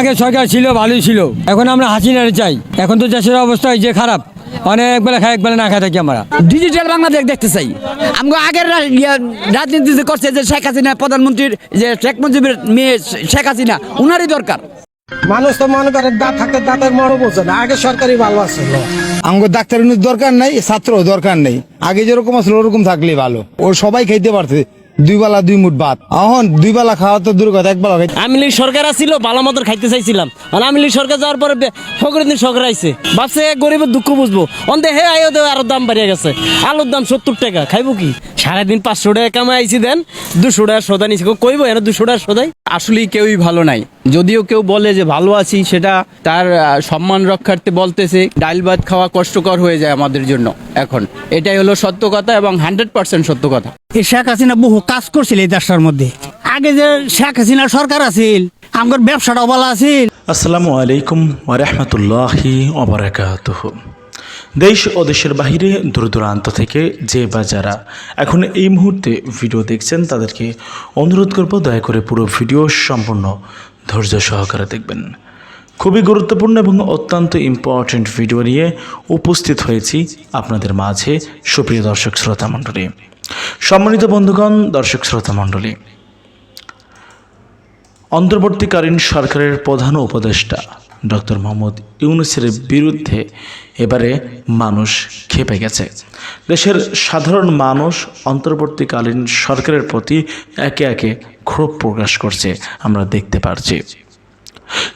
আগে সরকার ছিল ভালোই ছিল। এখন আমরা হাসি হাসিনারে চাই। এখন তো চাষের অবস্থা যে খারাপ। অনেক বেলা খাই এক বেলা না খাই থাকি আমরা। ডিজিটাল বাংলাদেশ দেখতে চাই। আমরা আগের রাজনীতি যে করছে যে শেখ হাসিনা প্রধানমন্ত্রীর যে শেখ মুজিবের মেয়ে শেখ হাসিনা উনারই দরকার। মানুষ তো মনে করে দাঁত থাকতে দাঁতের মরো বোঝে না আগে সরকারি ভালো আছিল আমাকে ডাক্তার দরকার নাই ছাত্র দরকার নেই। আগে যেরকম আসলে ওরকম থাকলেই ভালো। ও সবাই খাইতে পারছে। দুই বেলা দুই মুঠ ভাত। এখন দুই বেলা খাওয়া তো দূর কথা, এক বেলা আমি লীগ সরকার আসছিল ভালো মতো খাইতে চাইছিলাম। আর আমি লীগ সরকার যাওয়ার পরে ফকরুদ্দিন সরকার আইছে। ভাবছে গরিবের দুঃখ বুঝব। অন্তে হে আয়ো দেও, আরও দাম বাড়িয়ে গেছে। আলুর দাম সত্তর টাকা, খাইবো কি? সারাদিন পাঁচশো টাকা কামাই আইছি দেন, দুশো টাকা সদা নিছে। কইবো এরা দুশো টাকা সদাই। আসলেই কেউই ভালো নাই। যদিও কেউ বলে যে ভালো আছি সেটা তার সম্মান রক্ষার্থে বলতেছে। ডাইল ভাত খাওয়া কষ্টকর হয়ে যায় আমাদের জন্য এখন। এটাই হলো সত্য কথা এবং হান্ড্রেড পার্সেন্ট সত্য কথা। এই শেখ হাসিনা বহু কাজ করছিল এই দেশটার মধ্যে। আগে যে শেখ হাসিনা সরকার আছিল আমার ব্যবসাটা ভালো আছিল। আসসালামু আলাইকুম ওরহমতুল্লাহি ওবরাকাতুহ দেশ ও দেশের বাহিরে দূর দূরান্ত থেকে যে বা যারা এখন এই মুহূর্তে ভিডিও দেখছেন, তাদেরকে অনুরোধ করব দয়া করে পুরো ভিডিও সম্পূর্ণ ধৈর্য সহকারে দেখবেন। খুবই গুরুত্বপূর্ণ এবং অত্যন্ত ইম্পর্ট্যান্ট ভিডিও নিয়ে উপস্থিত হয়েছি আপনাদের মাঝে সুপ্রিয় দর্শক শ্রোতা মণ্ডলী। সম্মানিত বন্ধুগণ, দর্শক শ্রোতা মণ্ডলী, অন্তর্বর্তীকালীন সরকারের প্রধান উপদেষ্টা ডক্টর মোহাম্মদ ইউনুসের বিরুদ্ধে এবারে মানুষ খেপে গেছে। দেশের সাধারণ মানুষ অন্তর্বর্তীকালীন সরকারের প্রতি একে একে ক্ষোভ প্রকাশ করছে, আমরা দেখতে পারছি।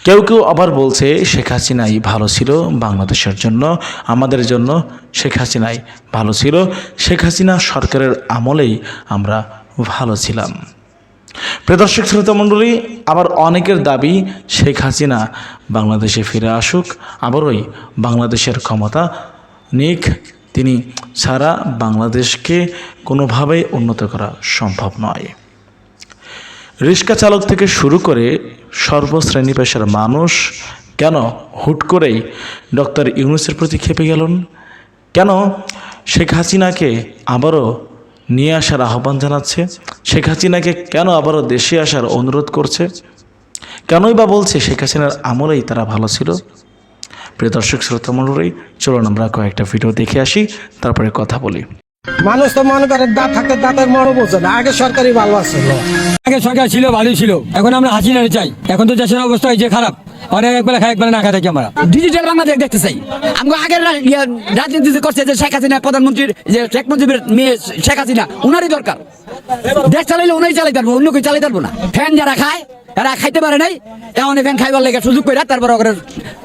কেউ কেউ আবার বলছে, শেখ হাসিনাই ভালো ছিল বাংলাদেশের জন্য, আমাদের জন্য শেখ হাসিনাই ভালো ছিল। শেখ হাসিনা সরকারের আমলেই আমরা ভালো ছিলাম। প্রদর্শক শ্রোতা মণ্ডলী, আবার অনেকের দাবি, শেখ হাসিনা বাংলাদেশে ফিরে আসুক, আবারই বাংলাদেশের ক্ষমতা নিক। তিনি ছাড়া বাংলাদেশকে কোনোভাবেই উন্নত করা সম্ভব নয়। রিক্সা চালক থেকে শুরু করে সর্বশ্রেণী পেশার মানুষ কেন হুট করেই ডক্টর ইউনুসের প্রতি খেপে গেলেন? কেন শেখ হাসিনাকে আবারও নিয়ে আসার আহ্বান জানাচ্ছে? শেখ হাসিনাকে কেন আবারও দেশে আসার অনুরোধ করছে? কেনই বা বলছে শেখ হাসিনার আমলেই তারা ভালো ছিল? প্রিয় দর্শক শ্রোতা মণ্ডলী চলুন আমরা কয়েকটা ভিডিও দেখে আসি তারপরে কথা বলি। মানুষ তো মনে করে দাঁত থাকতে দাঁতের মরো বোঝে না। আগে সরকারি ভালো আছিল আগে সরকার ছিল ভালোই ছিল। এখন আমরা হাসিনারে চাই। এখন তো দেশের অবস্থা এই যে খারাপ। অনেক এক খাই এক না খাই থাকি আমরা। ডিজিটাল বাংলাদেশ দেখতে চাই। আমরা আগের রাজনীতি যে করছে যে শেখ হাসিনা প্রধানমন্ত্রীর যে শেখ মুজিবের মেয়ে শেখ হাসিনা উনারই দরকার। দেশ চালাইলে উনাই চালাই পারব অন্য কেউ চালাই পারব না। ফ্যান যারা খায় এরা খাইতে পারে নাই, এমন এখানে খাইবার লেগে সুযোগ করে তারপর ওরা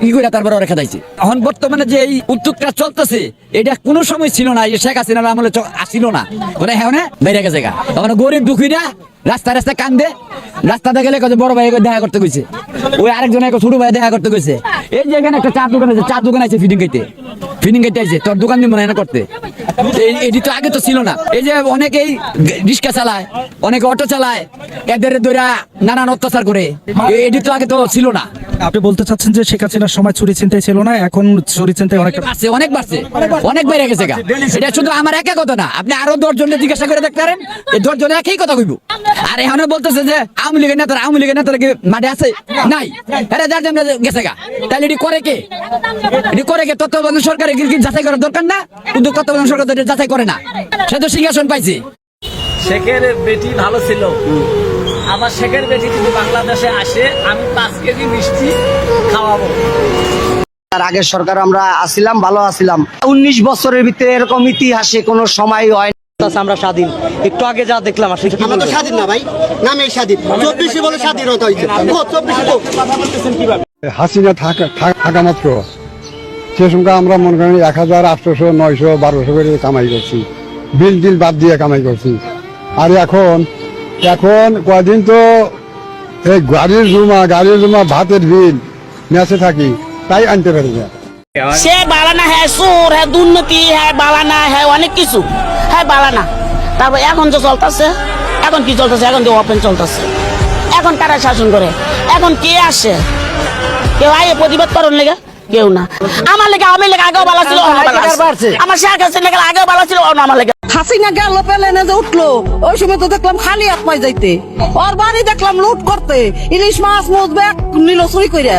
ই করে তারপর ওরা খেদাইছে। এখন বর্তমানে যে এই উদ্যোগটা চলতেছে, এটা কোনো সময় ছিল না শেখ হাসিনার আমলে আসিল না। ওরা হ্যাঁ বেড়ে গেছে গা। তখন গরিব দুঃখীরা রাস্তা রাস্তা কান্দে রাস্তাতে গেলে কত বড় ভাই দেখা করতে কইছে। ওই আরেকজন এক ছোট ভাই দেখা করতে কইছে। এই যে এখানে একটা চা দোকান আছে চা দোকান আছে ফিডিং খাইতে। ফিডিং খাইতে আছে তোর দোকান দিব না করতে। এটি তো আগে তো ছিল না। এই যে অনেকেই রিক্সা চালায় অনেকে অটো চালায় এদের ধরে নানান অত্যাচার করে। এটি তো আগে তো ছিল না। আপনি বলতে চাচ্ছেন যে শেখ হাসিনার সময় চুরি চিন্তায় ছিল না এখন চুরি চিন্তায় অনেক বাড়ছে অনেক বাড়ছে। অনেক বেড়ে গেছে এটা শুধু আমার একা কথা না আপনি আরও দশজনের জিজ্ঞাসা করে দেখতে পারেন এই দশ জনে একই কথা কইব। আর এখানে বলতেছে যে আওয়ামী লীগের নেতারা আওয়ামী লীগের নেতারা কি মাঠে আছে? নাই। এরা যার জন্য গেছে গা। তাহলে এটি করে কে? এটি করে কে? তত্ত্বাবধান সরকারের কি যাচাই করার দরকার না? কিন্তু তত্ত্বাবধান সরকার তো যাচাই করে না। সে তো সিংহাসন পাইছে। শেখের বেটি ভালো ছিল। আবার শেখের বেটি যদি বাংলাদেশে আসে আমি পাঁচ কেজি মিষ্টি খাওয়াবো। তার আগের সরকার আমরা আসিলাম ভালো আসিলাম। উনিশ বছরের ভিতরে এরকম ইতিহাসে কোনো সময় হয় আমরা স্বাধীন। একটু আগে যা দেখলাম আসলে কি বলব? স্বাধীন না ভাই নামে স্বাধীন। চব্বিশে বলে স্বাধীনতা হয়েছে। হাসিনা থাকা থাকা- মাত্র। সে সঙ্গে আমরা মনে করেন এক হাজার আটশোশো নয়শো বারোশো করে কামাই করছি। বিল টিল বাদ দিয়ে কামাই করছি। আর এখন এখন কয়দিন তো এই গাড়ির জুমা গাড়ির জমা ভাতের বিল মেসে থাকি তাই আনতে পারি না। সে বালানা হ্যাঁ সুর হ্যাঁ দুর্নীতি হ্যাঁ বালানা হ্যাঁ অনেক কিছু। হ্যাঁ বালানা। তারপর এখন যে চলতেছে এখন কি চলতেছে? এখন যে ওপেন চলতেছে। এখন কারা শাসন করে? এখন কে আসে? কেউ আয়ে প্রতিবাদ করেন লেগে? কেউ না। আমার লেগে আমি লেগে আগেও বালা ছিল। আমার শেখ হাসিনা লেগে আগেও বালা ছিল আমার লেগে হাসিনা গেল, প্লেনে যে উঠল, ওই সময় তো দেখলাম খালি হাত পাই যাইতে। ওর বাড়ি দেখলাম লুট করতে। ইলিশ মাছ মুজ ব্যাগ নিল চুরি করে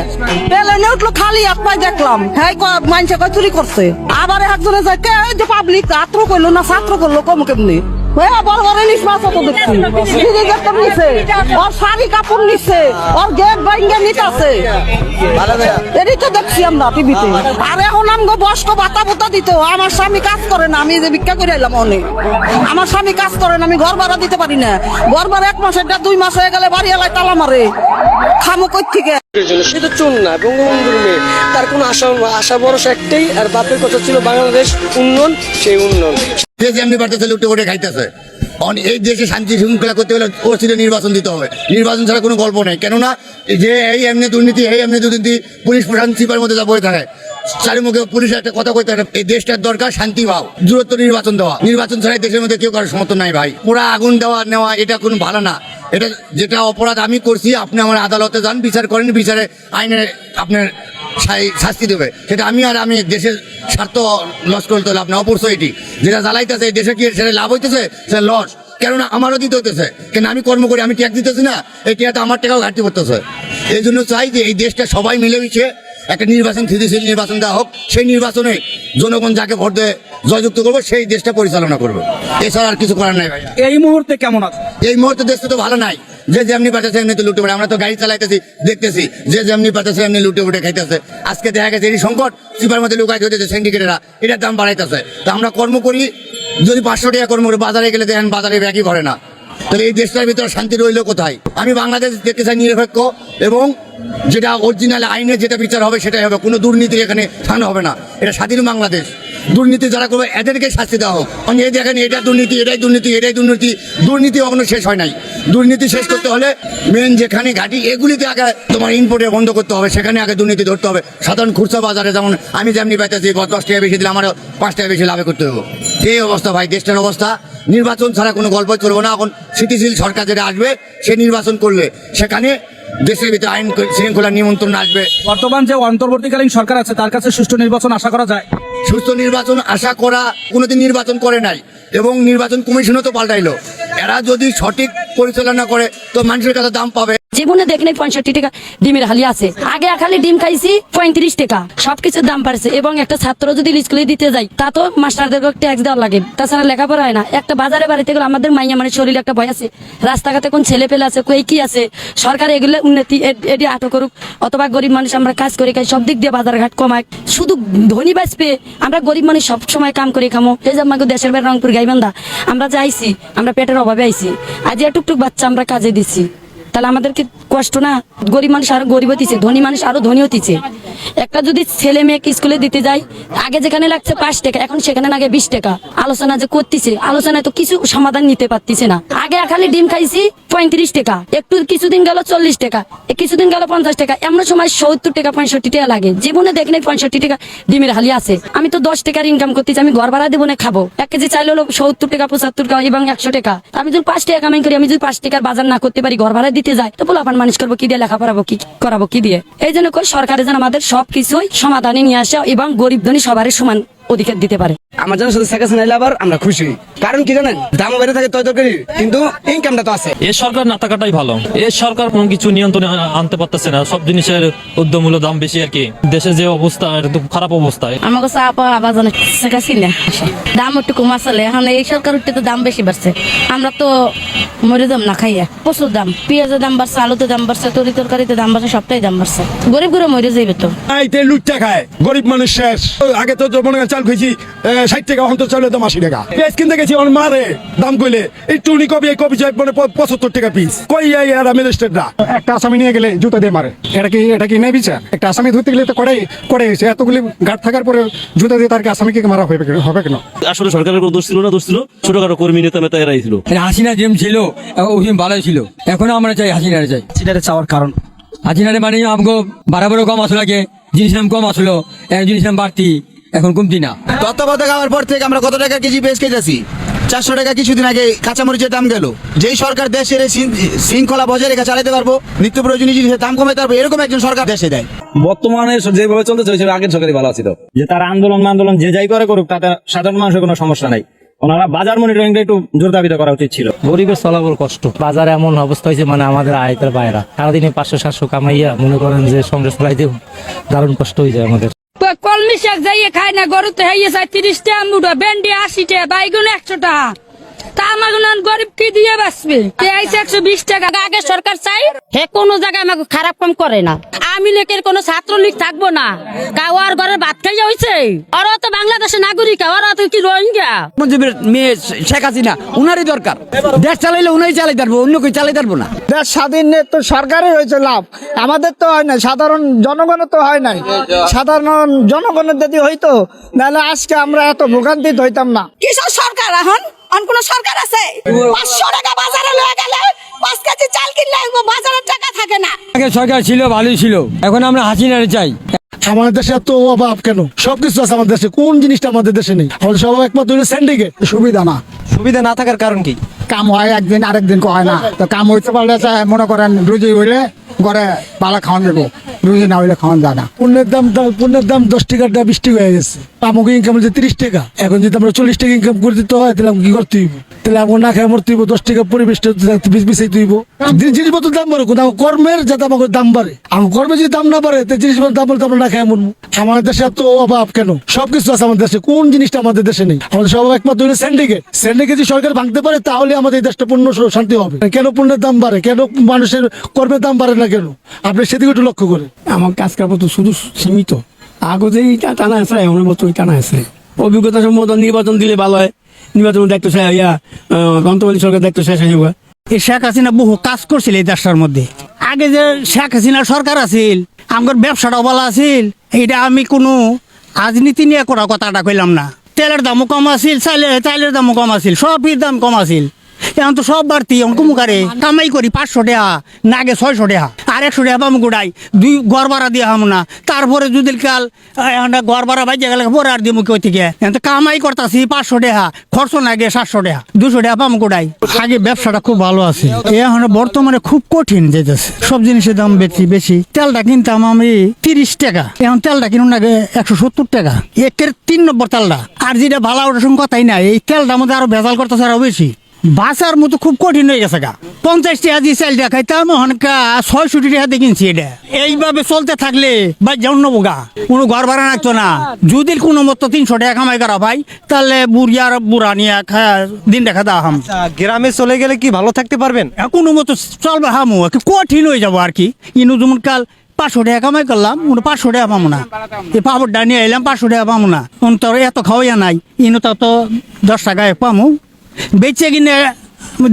প্লেনে উঠল, খালি হাত পাই দেখলাম। হ্যাঁ মানুষে চুরি করছে। আবার একজনে যায় যে পাবলিক ছাত্র করল না, ছাত্র করল, কম কেমনি? হ্যাঁ দেখছি। নিছে নিছে গেট তো দেখছি আমরা টিভিতে। দিত আমার স্বামী কাজ করে না, আমি যে ভিক্ষা করে এলাম অনেক আমার স্বামী কাজ করে না, আমি ঘর ভাড়া দিতে পারি না। ঘর ভাড়া এক মাসের দুই মাস হয়ে গেলে বাড়ি এলায় তালা মারে। খামো কই থেকে? বাংলাদেশ উন্নয়ন খাইতেছে। অন এই দেশে শান্তি শৃঙ্খলা করতে নির্বাচন দিতে হবে। নির্বাচন ছাড়া কোনো গল্প নেই। কেননা যে এই এমনি দুর্নীতি, এই এমনি দুর্নীতি, পুলিশ প্রশাসন সিপার মধ্যে যা বয়ে থাকে চারিমুখে পুলিশ একটা কথা কইতে এই দেশটার দরকার শান্তি ভাব, দূরত্ব নির্বাচন দেওয়া। নির্বাচন ছাড়া দেশের মধ্যে কেউ কারোর সমর্থন নাই ভাই। পুরা আগুন দেওয়া, নেওয়া, এটা কোনো ভালো না। এটা যেটা অপরাধ আমি করছি, আপনি আমার আদালতে যান, বিচার করেন, বিচারে আইনের আপনার শাস্তি দেবে। সেটা আমি আর আমি দেশের স্বার্থ লস করতে হলে আপনার এটি যেটা জ্বালাইতেছে এই দেশে কি সেটা লাভ হইতেছে? সেটা লস। কেননা আমারও দিতে হতেছে কেন আমি কর্ম করি, আমি ট্যাক্স দিতেছি না। এই ট্যাক্স আমার টাকাও ঘাটতি করতেছে এই জন্য চাই যে এই দেশটা সবাই মিলেমিশে একটা নির্বাচন স্থিতিশীল নির্বাচন দেওয়া হোক সেই নির্বাচনে জনগণ যাকে ভোট দিয়ে জয়যুক্ত করবে সেই দেশটা পরিচালনা করবে। এছাড়া আর কিছু করার নাই ভাই। এই মুহূর্তে কেমন আছে? এই মুহূর্তে দেশটা তো ভালো নাই। যে যেমনি পাঠাচ্ছে এমনি তো লুটে পড়ে। আমরা তো গাড়ি চালাইতেছি দেখতেছি যে যেমনি পাঠাচ্ছে এমনি লুটে উঠে খাইতেছে। আজকে দেখা গেছে এই সংকট চিপার মধ্যে লুকাই ধরতেছে সিন্ডিকেটেরা এটার দাম বাড়াইতেছে। তো আমরা কর্ম করি যদি পাঁচশো টাকা কর্ম করি বাজারে গেলে দেখেন বাজারে ব্যাগই করে না। তাহলে এই দেশটার ভিতরে শান্তি রইল কোথায়? আমি বাংলাদেশ দেখতে চাই নিরপেক্ষ এবং যেটা অরিজিনাল আইনে যেটা বিচার হবে সেটাই হবে। কোনো দুর্নীতি এখানে স্থান হবে না। এটা স্বাধীন বাংলাদেশ। দুর্নীতি যারা করবে, এদেরকে শাস্তি দেওয়া হোক। এই দেখেন, এটা দুর্নীতি, এটাই দুর্নীতি এটাই দুর্নীতি। দুর্নীতি কখনো শেষ হয় নাই। দুর্নীতি শেষ করতে হলে মেন যেখানে ঘাটি, এগুলিতে আগে তোমার ইনপোর্টে বন্ধ করতে হবে। সেখানে আগে দুর্নীতি ধরতে হবে। সাধারণ খুচরা বাজারে যেমন আমি যেমনি পাইতেছি দশ টাকা বেশি দিলে আমারও পাঁচ টাকা বেশি লাভে করতে হবে এই অবস্থা ভাই, দেশটার অবস্থা। নির্বাচন ছাড়া কোনো গল্প চলবে না। এখন স্থিতিশীল সরকার যেটা আসবে সে নির্বাচন করলে সেখানে দেশের ভিতরে আইন শৃঙ্খলা নিমন্ত্রণ আসবে। বর্তমান যে অন্তর্বর্তীকালীন সরকার আছে তার কাছে সুষ্ঠু নির্বাচন আশা করা যায়? সুস্থ নির্বাচন আশা করা কোনোদিন নির্বাচন করে নাই এবং নির্বাচন কমিশনও তো পাল্টাইলো। এরা যদি সঠিক পরিচালনা করে তো মানুষের কাছে দাম পাবে। জীবনে দেখলে পঁয়ষট্টি টাকা ডিমের হালি আছে। আগে খালি ডিম খাইছি পঁয়ত্রিশ টাকা। সবকিছুর দাম বাড়ছে এবং একটা ছাত্র যদি স্কুলে দিতে যাই তা তো মাস্টারদের ট্যাক্স দেওয়া লাগে। তাছাড়া লেখাপড়া হয় না। একটা বাজারে বাড়িতে গেলে আমাদের মাইয়া মানে শরীরে একটা ভয় আছে। রাস্তাঘাটে কোন ছেলে পেলে আছে, কই কি আছে? সরকার এগুলো উন্নতি এটি আটক করুক। অথবা গরিব মানুষ আমরা কাজ করে খাই, সব দিক দিয়ে বাজার ঘাট কমায়। শুধু ধনী বাস বাঁচবে, আমরা গরিব মানুষ সব সময় কাম করে খামো। এই যে আমাকে দেশের বাইরে রংপুর গাইবান্ধা, আমরা যাইছি, আমরা পেটের অভাবে আইছি। আজ টুকটুক বাচ্চা আমরা কাজে দিচ্ছি তাহলে আমাদেরকে কষ্ট না? গরিব মানুষ আরও গরিব হতিছে, ধনী মানুষ আরও ধনী হতিছে। একটা যদি ছেলে মেয়েকে স্কুলে দিতে যায়, আগে যেখানে লাগছে পাঁচ টাকা, এখন সেখানে লাগে বিশ টাকা। আলোচনা যে করতেছে, আলোচনায় তো কিছু সমাধান নিতে পারতেছে না। আগে খালি ডিম খাইছি, পঁয়ত্রিশ টাকা। একটু কিছুদিন গেল চল্লিশ টাকা কিছুদিন গেল পঞ্চাশ টাকা। এমন সময় সত্তর টাকা, পঁয়ষট্টি টাকা লাগে। জীবনে দেখলে পঁয়ষট্টি টাকা ডিমের হালি আছে। আমি তো দশ টাকার ইনকাম করতেছি, আমি ঘর ভাড়া দেবো না, খাব। এক কেজি চাইলে সত্তর টাকা, পঁচাত্তর টাকা, এবং একশো টাকা। আমি যদি পাঁচ টাকা কামাই করি, আমি যদি পাঁচ টাকার বাজার না করতে পারি, ঘর ভাড়া দিতে যায়। তো বলো আপনার মানুষ করব কি দিয়ে লেখা পড়াবো কি করাবো কি দিয়ে? এই জন্য করে সরকারের যেন আমাদের সবকিছুই সমাধানে নিয়ে আসে এবং গরিব ধনী সবারই সমান। অধিকার দিতে পারে। আমার জন্য শুধু শেখ হাসিনা আবার আমরা খুশি। কারণ কি জানেন? দাম বেড়ে থাকে তয় তরকারি কিন্তু ইনকামটা তো আছে। এ সরকার না থাকাটাই ভালো। এ সরকার কোনো কিছু নিয়ন্ত্রণে আনতে পারতেছে না। সব জিনিসের উদ্যমূল্য দাম বেশি আর কি। দেশের যে অবস্থা এটা তো খারাপ অবস্থায় আমাকে চাপ আবার জানে শেখাছি না দাম একটু কম আসলে এখন এই সরকার উঠতে তো দাম বেশি বাড়ছে। আমরা তো মরে দাম না খাইয়া প্রচুর দাম। পেঁয়াজের দাম বাড়ছে আলুতে দাম বাড়ছে তরি তরকারিতে দাম বাড়ছে সবটাই দাম বাড়ছে। গরিব গরিব মরে যাইবে তো। আইতে লুটটা খায়। গরিব মানুষ শেষ। আগে তো মনে চাল খুঁজি ষাট টাকা দাম আশি টাকা। পেঁয়াজ কিনতে গেছি আমার মারে দাম কইলে এই টুনি কবি এই কবি চাই মানে পঁচাত্তর টাকা পিস কই ম্যাজিস্ট্রেটরা? একটা আসামি নিয়ে গেলে জুতা দিয়ে মারে। এটা কি এটা কি নেই বিচার একটা আসামি ধরতে গেলে তো করে করে এসে এতগুলি গার্ড থাকার পরে জুতা দিয়ে তার আসামিকে মারা হবে হবে কেন? আসলে সরকারের কোনো দোষ ছিল না দোষ ছিল ছোটখাটো কর্মী নেতা মেতা এরাই ছিল। হাসিনা যেম ছিল ভালোই ছিল। এখন আমরা চাই হাসিনারে চাই। চাওয়ার কারণ। হাসিনারে মানে আমাকে বাড়াবাড়ো কম আসলো আগে জিনিস দাম কম আসলো জিনিস দাম বাড়তি। এখন কমতি না। তত্ত্বাবধায়ক হওয়ার পর থেকে আমরা কত টাকা কেজি পেঁয়াজ খেতেছি? চারশো টাকা কিছুদিন আগে কাঁচামরিচের দাম গেল। যেই সরকার দেশের শৃঙ্খলা বজায় রেখে চালাতে পারব নিত্য প্রয়োজনীয় জিনিসের দাম কমাতে পারব এরকম একজন সরকার দেশে দেয়। বর্তমানে যেভাবে চলতেছে ওই আগের সরকারি ভালো ছিল যে তার আন্দোলন আন্দোলন যে যাই করে করুক তাতে সাধারণ মানুষের কোনো সমস্যা নাই। ওনারা বাজার মনিটরিংটা একটু জোর দাবিতে করা উচিত ছিল। গরিবের চলাবল কষ্ট। বাজারে এমন অবস্থা হয়েছে মানে আমাদের আয়তের বাইরা। সারাদিনে পাঁচশো সাতশো কামাইয়া মনে করেন যে সংসার চালাইতে দারুণ কষ্ট হয়ে যায় আমাদের। কলমি শাক যাইয়ে খায় না, গরুতে হইয়ে যায় তিরিশ টাকা মুঠো ভেন্ডি আশি টাকা, বাইগুন একশো টাকা। তা আমার গরিব কি দিয়ে বাঁচবে? একশো বিশ টাকা। আগে সরকার চাই হে কোনো জায়গায় আমাকে খারাপ কাম করে না। আমি লীগের কোনো ছাত্রলীগ থাকব না। কাওয়ার ঘরে ভাত খাইয়া হয়েছে ওরা তো বাংলাদেশের নাগরিক ওরা তো কি রোহিঙ্গা? মুজিবের মেয়ে শেখ হাসিনা উনারই দরকার। দেশ চালাইলে উনাই চালাই পারব অন্য কেউ চালাই পারব না। দেশ স্বাধীন তো সরকারের হয়েছে লাভ। আমাদের তো হয় না সাধারণ জনগণের তো হয় নাই। সাধারণ জনগণের যদি হইতো নাহলে আজকে আমরা এত ভোগান্তিত হইতাম না। কিসের সরকার এখন? অন কোন সরকার আছে? পাঁচশো টাকা বাজারে লয়ে গেলে পাঁচ কেজি চাল কিনলে বাজারের টাকা থাকে না। আগে সরকার ছিল ভালোই ছিল। এখন আমরা হাসিনারে চাই। আমাদের দেশে এত অভাব কেন? সবকিছু আছে আমাদের দেশে। কোন জিনিসটা আমাদের দেশে নেই? আমাদের সব একমাত্র স্যান্ডিকে সুবিধা না। সুবিধা না থাকার কারণ কি? কাম হয় একদিন আরেকদিন হয় না। তো কাম হইতে পারলে মনে করেন রুজি হইলে ঘরে পালা খাওয়ান দেবো। রুজি না হইলে খাওয়ান যায় না। পণ্যের দাম পণ্যের দাম দশ টাকাটা বিশ টাকা হয়ে গেছে। আমাকে ইনকাম হচ্ছে তিরিশ টাকা। এখন যদি আমরা চল্লিশ টাকা ইনকাম করে দিতে হয়, তাহলে আমাকে কি করতে হইব? তাহলে আমাকে না খাই মরতে হইব, দশ টাকা পরিবেশটা বিছাই হইব। জিনিসপত্র দাম বাড়ে কিন্তু আমার কর্মের যাতে আমাকে দাম বাড়ে। আমার কর্মে যদি দাম না বাড়ে তো জিনিসপত্র দাম বাড়লে তো আমরা না খাই মরবো। আমাদের দেশে এত অভাব কেন? সবকিছু আছে আমাদের দেশে। কোন জিনিসটা আমাদের দেশে নেই? আমাদের সব একমাত্র হলো স্যান্ডিকে স্যান্ডিকে যদি সরকার ভাঙতে পারে, তাহলে আমাদের দেশটা পূর্ণ শান্তি হবে। কেন পণ্যের দাম বাড়ে? কেন মানুষের কর্মের দাম বাড়ে না কেন? আপনি সেদিকে একটু লক্ষ্য করে আমার কাজ কারবার তো শুধু সীমিত। আগে যে টানা আছে এমন মতো টানা আছে। অভিজ্ঞতা সম্মত নির্বাচন দিলে ভালো হয়। নির্বাচন দায়িত্ব শেষ ইয়া গন্তব্য সরকার দায়িত্ব শেষ হয়ে যাবে এই শেখ হাসিনা বহু কাজ করছিল এই দেশটার মধ্যে। আগে যে শেখ হাসিনা সরকার আছিল আমার ব্যবসাটাও ভালো আছিল এটা আমি কোনো রাজনীতি নিয়ে করা কথাটা কইলাম না। তেলের দামও কম আছিল চাইলে চাইলের দামও কম আছিল সবই দাম কম আছিল। এখন তো সব বাড়তি অঙ্কুমুখারে কামাই করি পাঁচশো টাকা, না আগে ছয়শো টাকা। আর একশো টাকা পাম গোড়াই দুই ঘর ভাড়া দিয়ে হাম না। তারপরে যদি কাল ঘর ভাড়া বাইজে গেলে পরে আর দিব কই থেকে? এখন তো কামাই করতেছি পাঁচশো টাকা, খরচ না গে সাতশো টাকা। দুশো টাকা পাম গোড়াই আগে ব্যবসাটা খুব ভালো আছে। এখন বর্তমানে খুব কঠিন যেতেছে। সব জিনিসের দাম বেশি বেশি। তেলটা কিনতাম আমি তিরিশ টাকা। এখন তেলটা কিনুন আগে একশো সত্তর টাকা। একের তিন নম্বর তেলটা। আর যেটা ভালো ওটার কথাই নাই। এই তেলটার মধ্যে আরও ভেজাল করতেছে আরও বেশি। বাঁচার মতো খুব কঠিন হয়ে গেছে গা। পঞ্চাশ টাকা দিয়ে চাল টাকা খাইতাম অনেকা ছয়শো টাকা দিয়ে কিনছি এটা। এইভাবে চলতে থাকলে বা যেমন নেব গা। কোনো ঘর ভাড়া রাখতো না। যদি কোনো মতো তিনশো টাকা কামাই করা ভাই তাহলে বুড়ি আর বুড়া নিয়ে দিন দেখা দা হাম। গ্রামে চলে গেলে কি ভালো থাকতে পারবেন? কোনো মতো চলবে হামু। কঠিন হয়ে যাব আর কি। ইনু যেমন কাল পাঁচশো টাকা কামাই করলাম উনি পাঁচশো টাকা পাবো না। এই পাপড়টা নিয়ে এলাম পাঁচশো টাকা পাবো না। উনি তো এত খাওয়াইয়া নাই। ইনু তো তো দশ টাকায় পামু। বেচে কিনে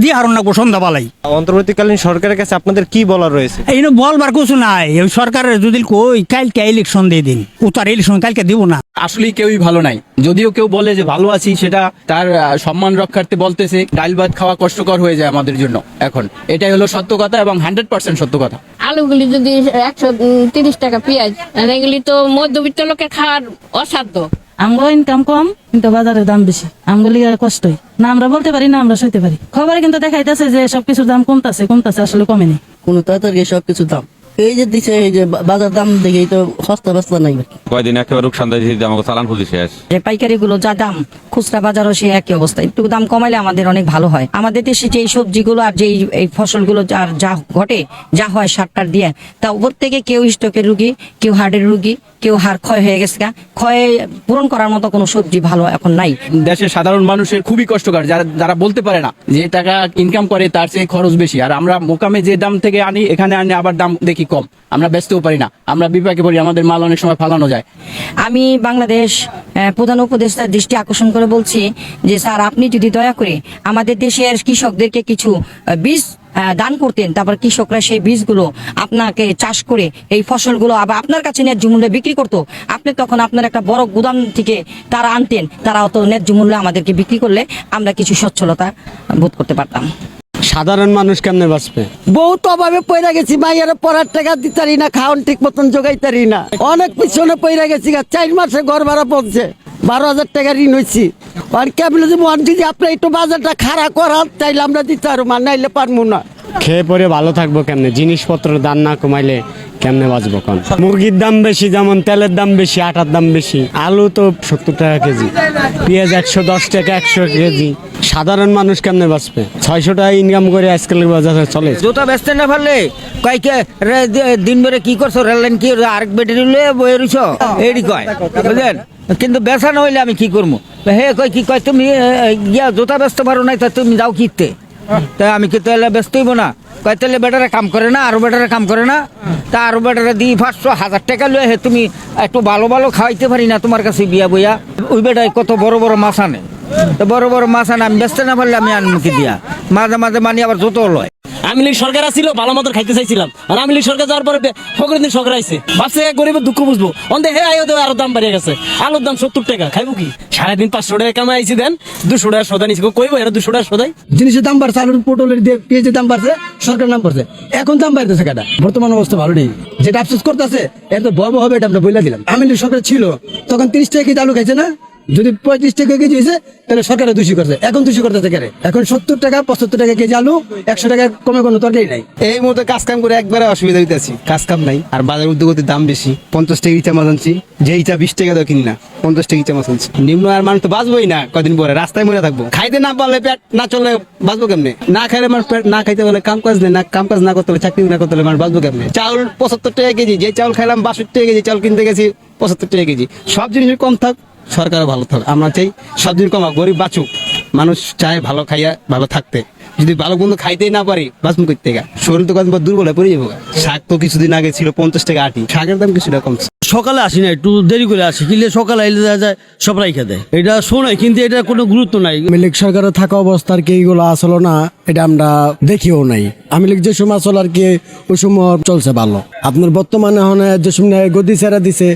দিয়ে হারুন না সন্ধ্যাবেলাই অন্তর্বর্তীকালীন সরকারের কাছে আপনাদের কি বলার রয়েছে? এই নো বলবার কিছু নাই। ওই সরকারের যদি কই কালকে ইলেকশন দিয়ে দিন। উত্তর ইলেকশন কালকে দিব না। আসলেই কেউই ভালো নাই। যদিও কেউ বলে যে ভালো আছি সেটা তার সম্মান রক্ষার্থে বলতেছে ডাল ভাত খাওয়া কষ্টকর হয়ে যায় আমাদের জন্য এখন। এটাই হলো সত্য কথা এবং হান্ড্রেড পার্সেন্ট সত্য কথা। আলুগুলি যদি একশো তিরিশ টাকা পেঁয়াজ আর এগুলি তো মধ্যবিত্ত লোকের খাওয়ার অসাধ্য। আমগো ইনকাম কম কিন্তু বাজারের দাম বেশি। আমগো লিগে কষ্টই। না আমরা বলতে পারি না আমরা সইতে পারি। খবরে কিন্তু দেখাইতেছে যে সবকিছুর দাম কমতাছে কমতাছে আসলে কমেনি। কোনো তাড়াতাড়ি সবকিছু দাম। এই যে দিছে এই যে বাজার দাম দেখে তো সস্তা বস্তা নাই কয়দিন একেবারে রূপসান দিয়েছি আমাকে চালান পুঁজি শেষ যে পাইকারি গুলো যা দাম খুচরা বাজারও সেই একই অবস্থা। একটু দাম কমাইলে আমাদের অনেক ভালো হয়। আমাদের দেশে যে সবজিগুলো আর যেই এই ফসলগুলো যা যা ঘটে যা হয় সারটার দিয়ে তা উপর থেকে কেউ স্টকের রুগী কেউ হার্টের রুগী কেউ হাড় ক্ষয় হয়ে গেছে। ক্ষয়ে পূরণ করার মতো কোনো সবজি ভালো এখন নাই। দেশের সাধারণ মানুষের খুবই কষ্টকর যারা যারা বলতে পারে না যে টাকা ইনকাম করে তার চেয়ে খরচ বেশি। আর আমরা মোকামে যে দাম থেকে আনি এখানে আনি আবার দাম দেখি কম। আমরা বেচতেও পারি না। আমরা বিপাকে পড়ি আমাদের মাল অনেক সময় ফালানো যায়। আমি বাংলাদেশ প্রধান উপদেষ্টার দৃষ্টি আকর্ষণ করে বলছি যে স্যার আপনি যদি দয়া করে আমাদের দেশের কৃষকদেরকে কিছু বীজ দান করতেন, তারপর কৃষকরা সেই বীজগুলো আপনাকে চাষ করে এই ফসলগুলো আবার আপনার কাছে ন্যায্য মূল্যে বিক্রি করতো। আপনি তখন আপনার একটা বড় গুদাম থেকে তারা আনতেন, তারা অত ন্যায্য মূল্যে আমাদেরকে বিক্রি করলে আমরা কিছু সচ্ছলতা বোধ করতে পারতাম। সাধারণ মানুষ কেমনে বাঁচবে? বহুত অভাবে পয়রা গেছি, মাইয়ারে পড়ার টাকা দিতারি না, খাওয়ান ঠিক মতন জোগাইতারি না। অনেক পিছনে পয়রা গেছি চার মাসে ঘর ভাড়া পড়ছে, বারো হাজার টাকা ঋণ হয়েছি আর কেমন যদি মন যদি আপনি একটু বাজারটা খারাপ করান, তাইলে আমরা দিতে পারব না, নাইলে পারব না। খেয়ে পরে ভালো থাকব কেমনে? জিনিসপত্রের দাম না কমাইলে কেমনে বাঁচবো কোন? মুরগির দাম বেশি, যেমন তেলের দাম বেশি, আটার দাম বেশি, আলু তো সত্তর টাকা কেজি, পেঁয়াজ একশো দশ টাকা, একশো কেজি। সাধারণ মানুষ কেমনে বাঁচবে? ছয়শো টাকা ইনকাম করে আজকালের বাজারে চলে। জুতা বেচতে না পারলে কয় কে, রে দিন ভরে কি করছ? রেল লাইন কি, আরেক ব্যাটারি লয়ে বয়ে রইছ? এডি কয়, বুঝলেন? কিন্তু বেচা না হইলে আমি কি করব হে, কয় কি, কয় তুমি গিয়া জুতা বেচতে পারো নাই, তা তুমি যাও কিনতে তাই আমি কি তাহলে ব্যস্ত হইব না? কয়, তাহলে বেটারে কাম করে না, আরও বেটারে কাম করে না? তা আরও বেটারে দিই, পাঁচশো হাজার টাকা লয়ে হে, তুমি একটু ভালো ভালো খাওয়াইতে পারি না তোমার কাছে বিয়া বইয়া? ওই বেটায় কত বড় বড় মাছ আনে। তো বড় বড় মাছ আনে, আমি ব্যস্ত না পারলে আমি আনমুখী দিয়া মাঝে মাঝে মানি আবার যত লয়। আমি লীগ সরকার আসছিল ভালো মতো খাইতে চাইছিলাম। আর আমি লীগ সরকার যাওয়ার পরে ফকরের দিন সরকার আইছে। ভাবছে গরিবের দুঃখ বুঝব। অন্ধে হে, আয়ো দেবে আরও দাম বাড়িয়ে গেছে। আলুর দাম সত্তর টাকা, খাইবো কি? সারাদিন পাঁচশো টাকা কামাই আইছি দেন, দুশো টাকা সদা নিছি। কইবো, এরা দুশো টাকা সদাই? জিনিসের দাম বাড়ছে, আলুর পটলের দিয়ে পেঁয়াজের দাম বাড়ছে সরকার নাম বাড়ছে। এখন দাম বাড়তেছে কাটা বর্তমান অবস্থা ভালো নেই। যেটা আফসোস করতেছে এত ভয়াবহ হবে এটা আমরা বলে দিলাম। আমি সরকার ছিল, তখন তিরিশ টাকা কেজি আলু খাইছে না? যদি পঁয়ত্রিশ টাকা কেজি হয়েছে, তাহলে সরকারে দোষী করছে। এখন দোষী করতেছে কেন এখন সত্তর টাকা, পঁচাত্তর টাকা কেজি আলু, একশো টাকা কমে কোনো তরকারি নাই। এই মুহূর্তে কাজ কাম করে একবারে অসুবিধা হইতেছি। কাজ কাম নাই, আর বাজার উদ্যোগতির দাম বেশি। পঞ্চাশ টাকা ইচা মাছ আনছি, যে ইচা বিশ টাকা দাও না, পঞ্চাশ টাকা ইচা মাছ আনছি। নিম্ন আর মানুষ তো বাঁচবোই না কদিন পরে, রাস্তায় মরে থাকব। খাইতে না পারলে পেট না চললে বাঁচবো কেমনে? না খাইলে মানুষ পেট না খাইতে পারলে কাম কাজ নেই, না কাম কাজ না করতে হলে চাকরি না করতে হলে মানুষ বাঁচবো কেমনে? চাউল পঁচাত্তর টাকা কেজি, যে চাউল খাইলাম বাষট্টি টাকা কেজি, চাউল কিনতে গেছি পঁচাত্তর টাকা কেজি। সব জিনিসের কম থাক সরকারও ভালো থাক আমরা চাই সব জিনিস কমা গরিব বাঁচুক। মানুষ চায় ভালো খাইয়া ভালো থাকতে। যদি ভালো বন্ধু খাইতেই না পারি বাঁচমু করতে গা? শরীর তো কদিন দুর্বল হয়ে পড়ে যাব শাক তো কিছুদিন আগে ছিল পঞ্চাশ টাকা আটি। শাকের দাম কিছুটা কমছে। সকালে আসি না একটু দেরি করে আসি কিনলে সকালে আইলে দেখা যায় সব রাইখা দেয়। এটা শোনাই কিন্তু এটা কোনো গুরুত্ব নাই। লীগ সরকারে থাকা অবস্থার কি এইগুলো আসলো না এটা আমরা দেখিও নাই। আমি লীগ যে সময় আসল আর কি ওই সময় চলছে ভালো। আপনার বর্তমানে হনে যে সময় গদি ছেড়া দিছে।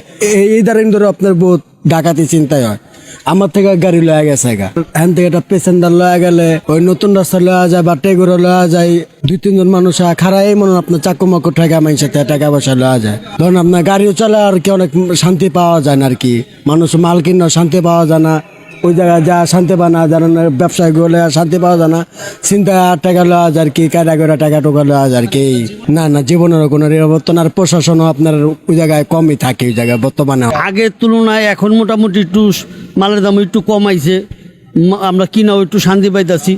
এই দাঁড়িয়ে ধরে আপনার বহুত ডাকাতি চিন্তায় হয়। আমার থেকে গাড়ি লয়া গেছে গা। এখান থেকে একটা পেসেঞ্জার লয়া গেলে, ওই নতুন রাস্তা লয়া যায় বা টেগুরো লয়া যায়, দুই, তিনজন মানুষ খারাই মনে আপনার চাকু মাকু ঠেকা মানুষের টাকা পয়সা লয়া যায়। ধরুন আপনার গাড়িও চলে আর কি অনেক শান্তি পাওয়া যায় না আর কি। মানুষ মাল কিনা শান্তি পাওয়া যায় না। ওই জায়গায় যা শান্তি পায় না যারা ব্যবসায় করলে শান্তি পাওয়া যায় না। চিন্তা টাকা লওয়া যায় কি, কায়দা করে টাকা টোকা লওয়া যায় কি। না না জীবনের কোনো নিরাপত্তা আর প্রশাসনও আপনার ওই জায়গায় কমই থাকে, ওই জায়গায় বর্তমানে। আগের তুলনায় এখন মোটামুটি একটু মালের দাম একটু কমাইছে। আমরা কিনাও একটু শান্তি পাইতেছি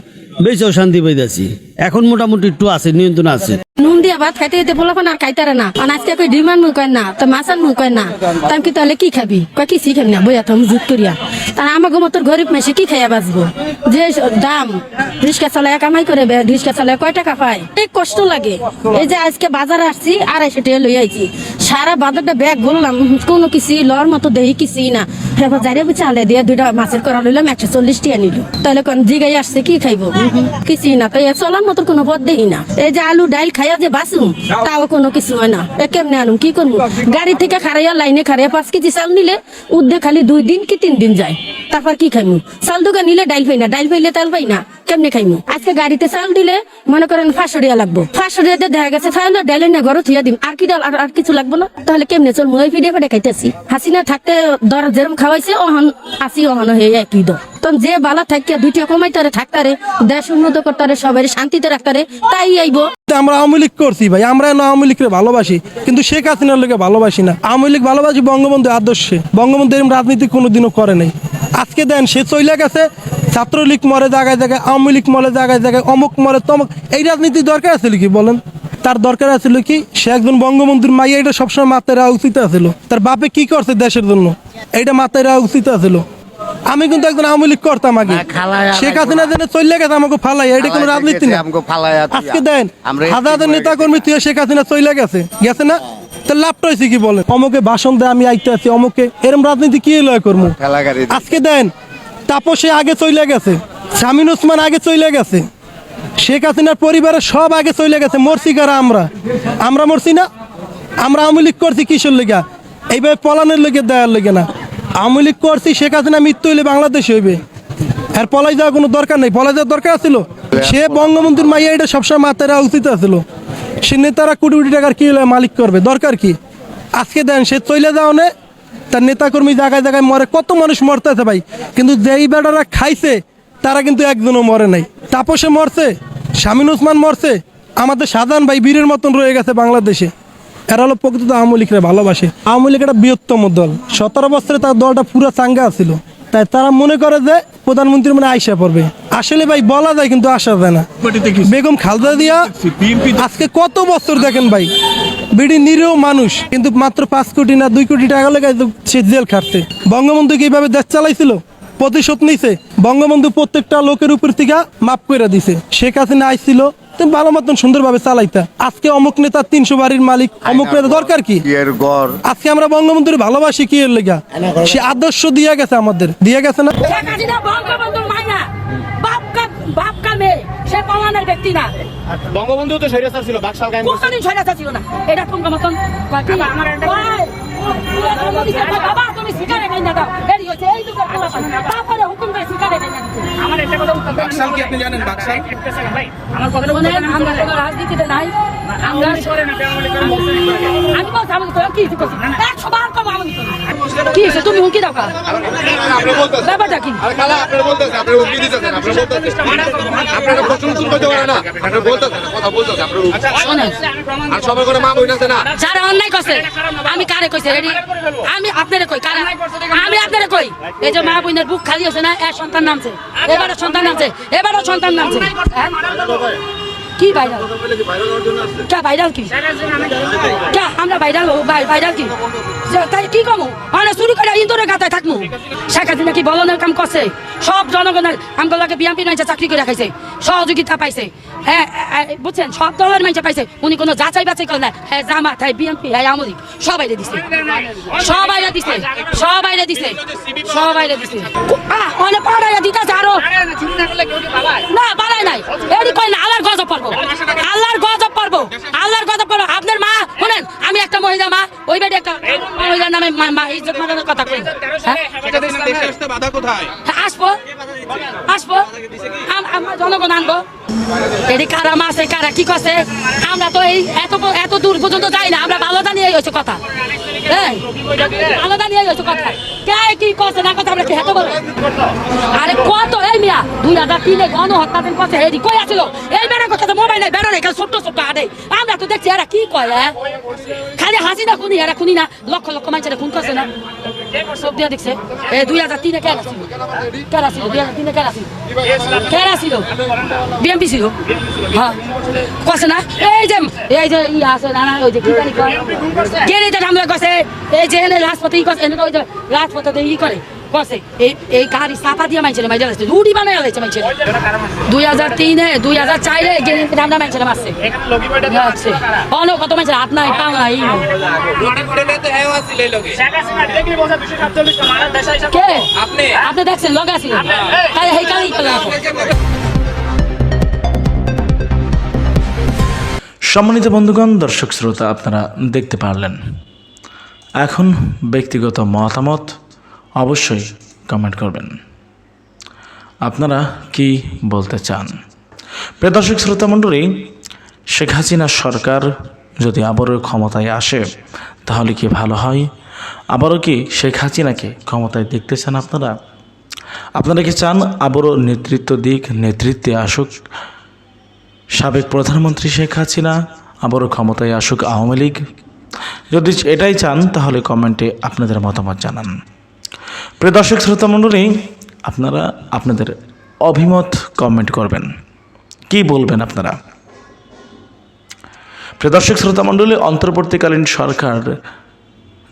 বেশিও শান্তি পাইতাছি। এখন মোটামুটি একটু আছে, নিয়ন্ত্রণ আছে। নুন দিয়া ভাত খাইতে খাইতে বলবেন আর খাইতারে না। আর আজকে কই ডিমান্ড মুই কয় না, তো মাছান মুই কয় না। তাম কি তাহলে কি খাবি? কয়, কি খাবি না? বইয়া তো জুত করিয়া। তার আমাকে মতো গরিব মেসে কি খাইয়া বাঁচবো? যে দাম, রিক্সা চালায় কামাই করে রিক্সা চালায় কয় টাকা পায়? অনেক কষ্ট লাগে। এই যে আজকে বাজারে আসছি, আড়াইশো টাকা লই আইছি। সারা বাজারটা ব্যাগ বললাম কোনো কিছু লর মতো দেহি কিছুই না। এবার যাইরে চালে দিয়ে দুইটা মাছের করা লইলাম, একশো চল্লিশ টাকা নিল। তাহলে কোন, জিগাই আসছে, কি খাইবো? কিছুই না। তাই চলার মতো কোনো পথ দেই না। এই যে আলু ডাইল খাইয়া যে বাসুম তাও কোনো কিছু হয় না। এ কেমনে আনুম, কি করব? গাড়ি থেকে খারাইয়া লাইনে খারাইয়া পাঁচ কেজি চাল নিলে উদ্দে খালি দুই দিন কি তিন দিন যায়। তারপর কি খাইমু? চাল দোকান নিলে ডাইল পাই না, ডাইল পাইলে তাল পাই না। কেমনে খাইমু? আজকে গাড়িতে চাল দিলে মনে করেন টাকা লাগবো। পাঁচশো টাকাতে দেখা গেছে তাহলে ডালে না ঘর থুয়া দিম। আর কি ডাল, আর আর কিছু লাগবো না? তাহলে কেমনে চল মুই ফিরে ফেটে খাইতেছি। হাসিনা থাকতে দর যেরম খাওয়াইছে, অহন, আসি অহন হয়ে একই দর তখন যে বালা থাকিয়া দুইটা কমাইতারে থাকতারে, দেশ উন্নত করতারে সবাই শান্তিতে রাখতারে, তাই আইবো। আমরা আওয়ামী লীগ করছি ভাই, আমরা আওয়ামী লীগকে ভালোবাসি, কিন্তু শেখ হাসিনার লোকে ভালোবাসি না। আওয়ামী লীগ ভালোবাসি বঙ্গবন্ধু আদর্শে বঙ্গবন্ধু এরকম রাজনীতি কোনোদিনও করে নাই। আজকে দেন সে চইলে গেছে, ছাত্রলীগ মরে জায়গায় জায়গায়, আওয়ামী লীগ মরে জায়গায় জায়গায়, অমুক মরে তমুক, এই রাজনীতি দরকার আছে কি বলেন? তার দরকার আছিল কি, সে একজন বঙ্গবন্ধুর মাইয়া, এটা সবসময় মাথায় রাখা উচিত আছিল। তার বাপে কি করছে দেশের জন্য? এইটা মাথায় রাখা উচিত আছিল। আমি কিন্তু একজন আওয়ামী লীগ করতাম আগে শেখ হাসিনা যেন চলে গেছে আমাকে ফালাই এটা কোনো রাজনীতি না। আজকে দেন হাজার হাজার নেতা কর্মী তুই শেখ হাসিনা চলে গেছে। গেছে না? তো লাভটা হয়েছে কি বলেন? অমুকে ভাষণ দেয় আমি আইতে আছি অমুকে। এরম রাজনীতি কি লয় করব আজকে দেন তাপসে আগে চলে গেছে শামিন ওসমান আগে চলে গেছে শেখ হাসিনার পরিবারের সব আগে চলে গেছে মরছি কারা আমরা? আমরা মরছি না? আমরা আওয়ামী লীগ করছি কিসের লেগা? এইভাবে পলানের লেগে দেওয়ার লেগে না। আওয়ামী লীগ করছি, শেখ হাসিনা মৃত্যু হইলে বাংলাদেশ হইবে। আর পলাই যাওয়ার কোনো দরকার নেই। পলাই যাওয়ার দরকার ছিল সে বঙ্গবন্ধুর মাইয়া এটা সবসময় মাথায় রাখা উচিত ছিল সে নেতারা কোটি কোটি টাকার কি মালিক করবে? দরকার কি? আজকে দেন, সে চলে যাও তার নেতাকর্মী জায়গায় জায়গায় মরে। কত মানুষ মরতেছে ভাই। কিন্তু যেই বেটারা খাইছে, তারা কিন্তু একজনও মরে নাই। তাপসে মরছে শামিন ওসমান মরছে। আমাদের সাধারণ ভাই বীরের মতন রয়ে গেছে বাংলাদেশে। এরা হলো প্রকৃত আওয়ামী লীগরা ভালোবাসে। আওয়ামী লীগ একটা বৃহত্তম দল। সতেরো বছরে তার দলটা পুরো চাঙ্গা ছিল তাই তারা মনে করে যে প্রধানমন্ত্রী মানে আইসা পড়বে। আসলে ভাই বলা যায় কিন্তু আসা যায় না। বেগম খালদা দিয়া আজকে কত বছর দেখেন ভাই? বিডি নিরীহ মানুষ কিন্তু মাত্র পাঁচ কোটি না দুই কোটি টাকা লেগে সে জেল খাটছে। বঙ্গবন্ধু কীভাবে দেশ চালাইছিল? প্রতিশোধ নিছে। বঙ্গবন্ধু প্রত্যেকটা লোকের উপর থেকে মাপ করে দিছে। শেখ হাসিনা আইছিল তো ভালো মতন সুন্দরভাবে চালাইতা। আজকে অমুক নেতা তিনশো বাড়ির মালিক অমুক নেতা দরকার কি? আজকে আমরা বঙ্গবন্ধুর ভালোবাসি কি এর লেগা? সে আদর্শ দিয়ে গেছে আমাদের। দিয়ে গেছে না? সে ব্যক্তি বঙ্গবন্ধু তো শরীর ছিল বাকশাল গায়েন কোনদিন ছয়টা ছিল না। এটা কোন মতন। আমার বাবা তুমি শিকারে গাইনা দাও। এরি হচ্ছে এই দুটো তারপরে হুকুম করে শিকারে গাইনা দিচ্ছে আমার একটা কথা বাকশাল কি আপনি জানেন বাকশাল? আমার কথা আমরা কোনো রাজনীতিতে নাই। আমরা আমি বলছি আমি কি করছি একশো বার কম আমি কি হয়েছে? তুমি হুমকি দাও কা ব্যাপারটা কি? শোনেন। যারা অন্যায় করছে আমি কারে কইছে রেডি আমি আপনারে কই কারে? আমি আপনারে কই? এই যে মা বোনের বুক খালি আছে না এ সন্তান নামছে। এবারও সন্তান নামছে এবারও সন্তান নামছে? কি ভাইরাল কে ভাইরাল কি? কে আমরা ভাইরাল ভাইরাল কি? তাই কি কমু? মানে শুরু করে ইন্দোরে গাতায় থাকমু। শেখ হাসিনা কি বলনের কাম করছে? সব জনগণের আমগুলোকে বিএমপি নাইছে চাকরি করে খাইছে, সহযোগিতা পাইছে। হ্যাঁ বুঝছেন? সব দলের মানুষ পাইছে। উনি কোনো যাচাই বাছাই করে না। হ্যাঁ জামাত হ্যাঁ বিএমপি হ্যাঁ আমলি। সবাই দিছে। সবাই দিছে। সবাই দিছে। সবাই দিছে। অনেক পাড়াইয়া দিতেছে আরও। না বাড়াই নাই। এডি কই না আল্লাহর গজব পারব। আল্লাহর গজব পারব। আল্লাহর গজব পারব। আপনার মা শুনেন আমি একটা মহিলা মা ওই বাড়ি একটা মহিলার নামে মা- মা ইজ্জত মানানোর কথা কই? হ্যাঁ? হ্যাঁ, আসব। আসব। জনগণ আনব। এটি কারা মাসে কারা কি করছে? আমরা তো এই এত এত দূর পর্যন্ত যাই না, আমরা ভালো জানিয়ে হয়েছে কথা। হ্যাঁ কথা। কে কি না কথা আরে এই হাজার এই তো আমরা তো দেখছি, এরা কি কয় হ্যাঁ? খালি হাসি না খুনি, এরা খুনি না। লক্ষ লক্ষ মানুষেরা খুন করছে না। সব দিয়ে দেখছে। এই দুই হাজার তিনে কেন ছিল কেন ছিল দুই হাজার তিনে কেন ছিল কেন ছিল বিএমপি ছিল। হ্যাঁ। কছে না? এই যে এই যে ই আছে, না ওই যে কি জানি গেলে তো আমরা কছে এই যে এনে রাজপথে ই কছে এনে ওই যে রাজপথে ই করে। কছে এই এই গাড়ি সাফা দিয়ে মাইছে মাইজা লাগছে রুডি বানাই লাগছে মাইছে দুই হাজার তিনে দুই হাজার চারে গেলে আমরা মাইছে মারছে। আচ্ছা। অন্য কত মাইছে হাত নাই পা নাই। কে? আপনি? আপনি দেখছেন লগে আছিলেন তাই এই কালি সম্মানিত বন্ধুগণ দর্শক শ্রোতা আপনারা দেখতে পারলেন। এখন ব্যক্তিগত মতামত অবশ্যই কমেন্ট করবেন। আপনারা কি বলতে চান? প্রিয় দর্শক, শ্রোতা মণ্ডলী, শেখ হাসিনা সরকার যদি আবারও ক্ষমতায় আসে, তাহলে কি ভালো হয়? আবারও কি শেখ হাসিনাকে ক্ষমতায় দেখতে চান আপনারা? আপনারা কি চান আবারও নেতৃত্ব দিক, নেতৃত্বে আসুক? সাবেক প্রধানমন্ত্রী শেখ হাসিনা আবারও ক্ষমতায় আসুক আওয়ামী লীগ? যদি এটাই চান, তাহলে কমেন্টে আপনাদের মতামত জানান। প্রিয় দর্শক, শ্রোতা মণ্ডলী, আপনারা আপনাদের অভিমত কমেন্ট করবেন। কি বলবেন আপনারা? প্রিয় দর্শক, শ্রোতা মণ্ডলী, অন্তর্বর্তীকালীন সরকার,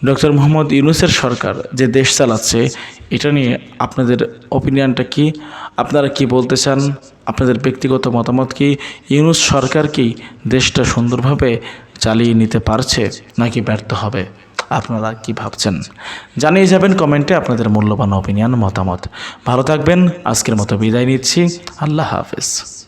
ডক্টর মোহাম্মদ ইউনুসের সরকার যে দেশ চালাচ্ছে, এটা নিয়ে আপনাদের অপিনিয়নটা কি? আপনারা কি বলতে চান? আপনাদের ব্যক্তিগত মতামত কি? ইউনুস সরকার কি দেশটা সুন্দরভাবে চালিয়ে নিতে পারছে নাকি ব্যর্থ হবে? আপনারা কি ভাবছেন? জানিয়ে যাবেন কমেন্টে আপনাদের মূল্যবান অপিনিয়ন মতামত। ভালো থাকবেন, আজকের মতো বিদায় নিচ্ছি। আল্লাহ হাফেজ।